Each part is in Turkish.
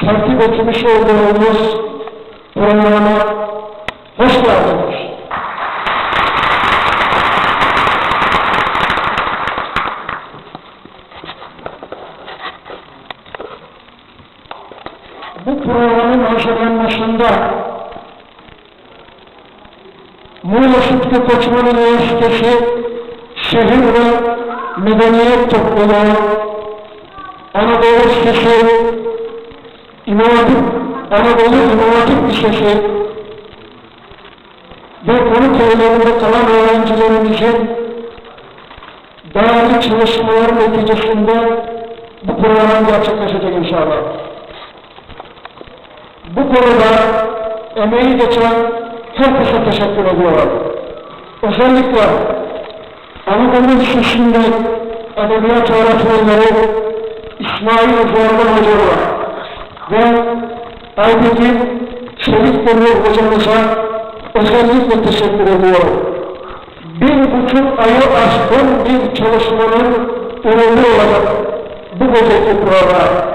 tertip etmiş olduğumuz programa hoş geldiniz. Bu programın hazırlanmasında Muğla Sıtkı Koçman Üniversitesi Şehir ve Medeniyet Topluluğu Anadolu Lisesi İmam Anadolu Hatip Lisesi ve konu köylerinde kalan öğrencilerimizin değerli çalışmaları neticesinde bu program gerçekleşecek inşallah. Bu konuda emeği geçen herkese teşekkür ediyorum. Özellikle Anadolu Lisesi'nde edebiyat öğretmenleri İsmail Zorlu Hoca'ya ve Aybüke'nin Çelik Demir hocamıza özellikle teşekkür ediyorum. Bir buçuk ayı aşkın bir çalışmanın ürünü olarak bu geceki program.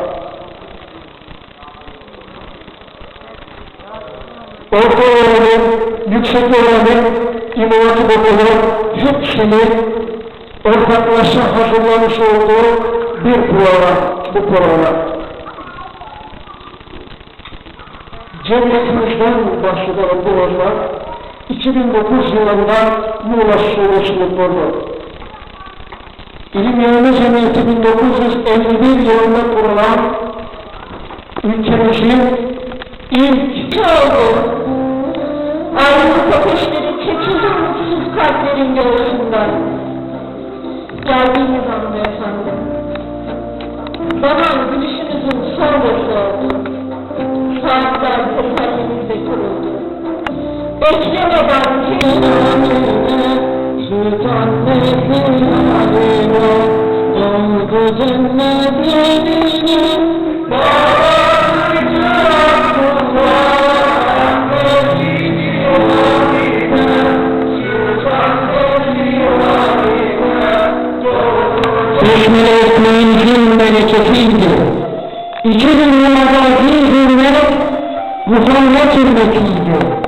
Orta öğrenim, yüksek öğrenim, İmam Hatip Okulu hepsini ortaklaşa hazırlamış olduğu bir program, bu program. Cemiyetimizden bahsederim bu hocam. 2009 yılında Muğla Suresi'ni kurdu. İlim Yayma Cemiyeti 1951 yılında kurulan ülkemizin ilk. Ayrılık ateşleri çekildi mutsuz kalplerin göğsünden. Geldiğiniz anda efendim. Bana gülüşünüzün bozu oldu. Beklemeden Sultan Bağırdı Abdullah Mescid-i Ali'ne Sultan Besmele etmeyin zil bereketiydi. İki dünyada bir hürmet Muhammed hürmetiydi.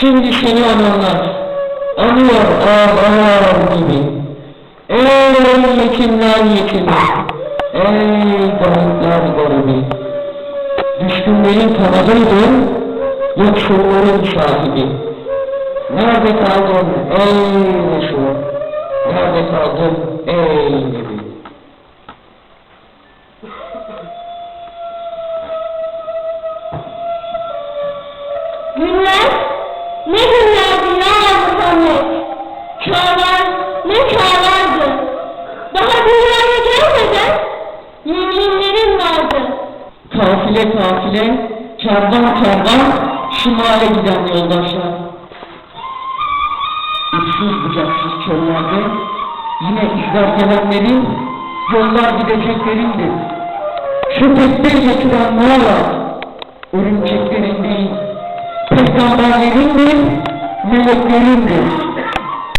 Şimdi seni ananlar, anıyor ağlar gibi. Ey yetimler yetimi, ey garipler garibi. Düşkünlerin kanadıydın, yoksulların sahibi. Nerede kaldın ey Resul? Nerede kaldın ey Nebi? Günler ne günlerdi ya Muhammed. Çağlar ne çağlardı. Daha dünyaya gelmeden müminlerin vardı. Kafile kafile, kervan kervan, şimale giden yoldaşlar. Uçsuz bucaksız çöllerde, yine izler gelenlerin, yollar gideceklerindir. Şu tekbir getiren Moğla, örümceklerin değil, gambar ini milik Gerindra.